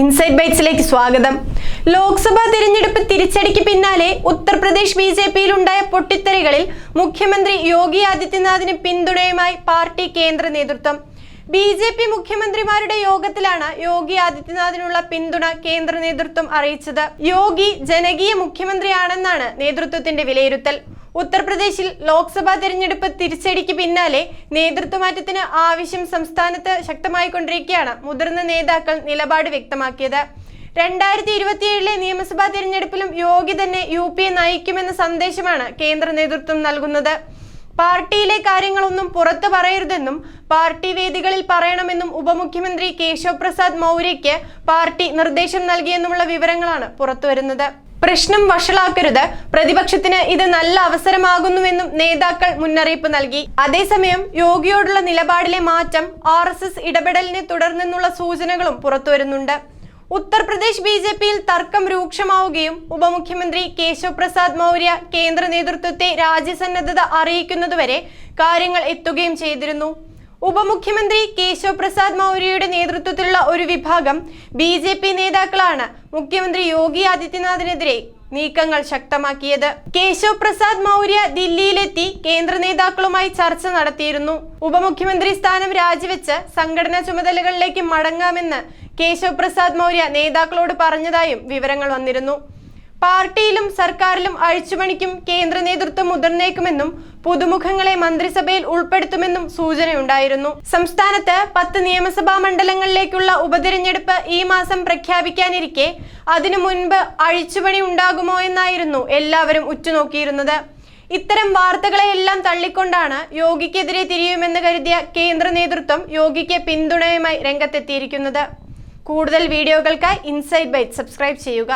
Inside ബൈറ്റ്സിലേക്ക് സ്വാഗതം. ലോക്സഭാ തിരഞ്ഞെടുപ്പ് തിരിച്ചടിക്ക് പിന്നാലെ ഉത്തർപ്രദേശ് ബി ജെ പിയിലുണ്ടായ പൊട്ടിത്തെറികളിൽ മുഖ്യമന്ത്രി യോഗി ആദിത്യനാഥിന് പിന്തുണയുമായി പാർട്ടി കേന്ദ്ര നേതൃത്വം. ബി ജെ പി മുഖ്യമന്ത്രിമാരുടെ യോഗത്തിലാണ് യോഗി ആദിത്യനാഥിനുള്ള പിന്തുണ കേന്ദ്ര നേതൃത്വം അറിയിച്ചത്. യോഗി ജനകീയ മുഖ്യമന്ത്രിയാണെന്നാണ് നേതൃത്വത്തിന്റെ വിലയിരുത്തൽ. ഉത്തർപ്രദേശിൽ ലോക്സഭാ തിരഞ്ഞെടുപ്പ് തിരിച്ചടിക്ക് പിന്നാലെ നേതൃത്വമാറ്റത്തിന് ആവശ്യം സംസ്ഥാനത്ത് ശക്തമായിക്കൊണ്ടിരിക്കുകയാണ് മുതിർന്ന നേതാക്കൾ നിലപാട് വ്യക്തമാക്കിയത്. രണ്ടായിരത്തി ഇരുപത്തിയേഴിലെ നിയമസഭാ തിരഞ്ഞെടുപ്പിലും യോഗി തന്നെ യു പി എ നയിക്കുമെന്ന സന്ദേശമാണ് കേന്ദ്ര നേതൃത്വം നൽകുന്നത്. പാർട്ടിയിലെ കാര്യങ്ങളൊന്നും പുറത്തു പറയരുതെന്നും പാർട്ടി വേദികളിൽ പറയണമെന്നും ഉപമുഖ്യമന്ത്രി കേശവ് പ്രസാദ് മൗര്യയ്ക്ക് പാർട്ടി നിർദ്ദേശം നൽകിയെന്നുമുള്ള വിവരങ്ങളാണ് പുറത്തുവരുന്നത്. പ്രശ്നം വഷളാക്കരുത്. പ്രതിപക്ഷത്തിന് ഇത് നല്ല അവസരമാകുന്നുവെന്നും നേതാക്കൾ മുന്നറിയിപ്പ് നൽകി. അതേസമയം യോഗിയോടുള്ള നിലപാടിലെ മാറ്റം ആർ എസ് എസ് ഇടപെടലിനെ തുടർന്നെന്നുള്ള സൂചനകളും പുറത്തുവരുന്നുണ്ട്. ഉത്തർപ്രദേശ് ബി ജെ പിയിൽ തർക്കം രൂക്ഷമാവുകയും ഉപമുഖ്യമന്ത്രി കേശവ് പ്രസാദ് മൗര്യ കേന്ദ്ര നേതൃത്വത്തെ രാജ്യസന്നദ്ധത അറിയിക്കുന്നതുവരെ കാര്യങ്ങൾ എത്തുകയും ചെയ്തിരുന്നു. ഉപമുഖ്യമന്ത്രി കേശവ് പ്രസാദ് മൗര്യയുടെ നേതൃത്വത്തിലുള്ള ഒരു വിഭാഗം ബി ജെ പി നേതാക്കളാണ് മുഖ്യമന്ത്രി യോഗി ആദിത്യനാഥിനെതിരെ നീക്കങ്ങൾ ശക്തമാക്കിയത്. കേശവ് പ്രസാദ് മൗര്യ ദില്ലിയിലെത്തി കേന്ദ്ര നേതാക്കളുമായി ചർച്ച നടത്തിയിരുന്നു. ഉപമുഖ്യമന്ത്രി സ്ഥാനം രാജിവെച്ച് സംഘടനാ ചുമതലകളിലേക്ക് മടങ്ങാമെന്ന് കേശവ് പ്രസാദ് മൗര്യ നേതാക്കളോട് പറഞ്ഞതായും വിവരങ്ങൾ വന്നിരുന്നു. പാർട്ടിയിലും സർക്കാരിലും അഴിച്ചുപണിക്കും കേന്ദ്ര നേതൃത്വം മുതിർന്നേക്കുമെന്നും പുതുമുഖങ്ങളെ മന്ത്രിസഭയിൽ ഉൾപ്പെടുത്തുമെന്നും സൂചനയുണ്ടായിരുന്നു. സംസ്ഥാനത്ത് പത്ത് നിയമസഭാ മണ്ഡലങ്ങളിലേക്കുള്ള ഉപതിരഞ്ഞെടുപ്പ് ഈ മാസം പ്രഖ്യാപിക്കാനിരിക്കെ അതിനു മുൻപ് അഴിച്ചുപണി ഉണ്ടാകുമോ എന്നായിരുന്നു എല്ലാവരും ഉറ്റുനോക്കിയിരുന്നത്. ഇത്തരം വാർത്തകളെയെല്ലാം തള്ളിക്കൊണ്ടാണ് യോഗിക്കെതിരെ തിരിയുമെന്ന് കരുതിയ കേന്ദ്ര നേതൃത്വം യോഗിക്ക് പിന്തുണയുമായി രംഗത്തെത്തിയിരിക്കുന്നത്. കൂടുതൽ വീഡിയോകൾക്കായി ഇൻസൈഡ് ബൈറ്റ് സബ്സ്ക്രൈബ് ചെയ്യുക.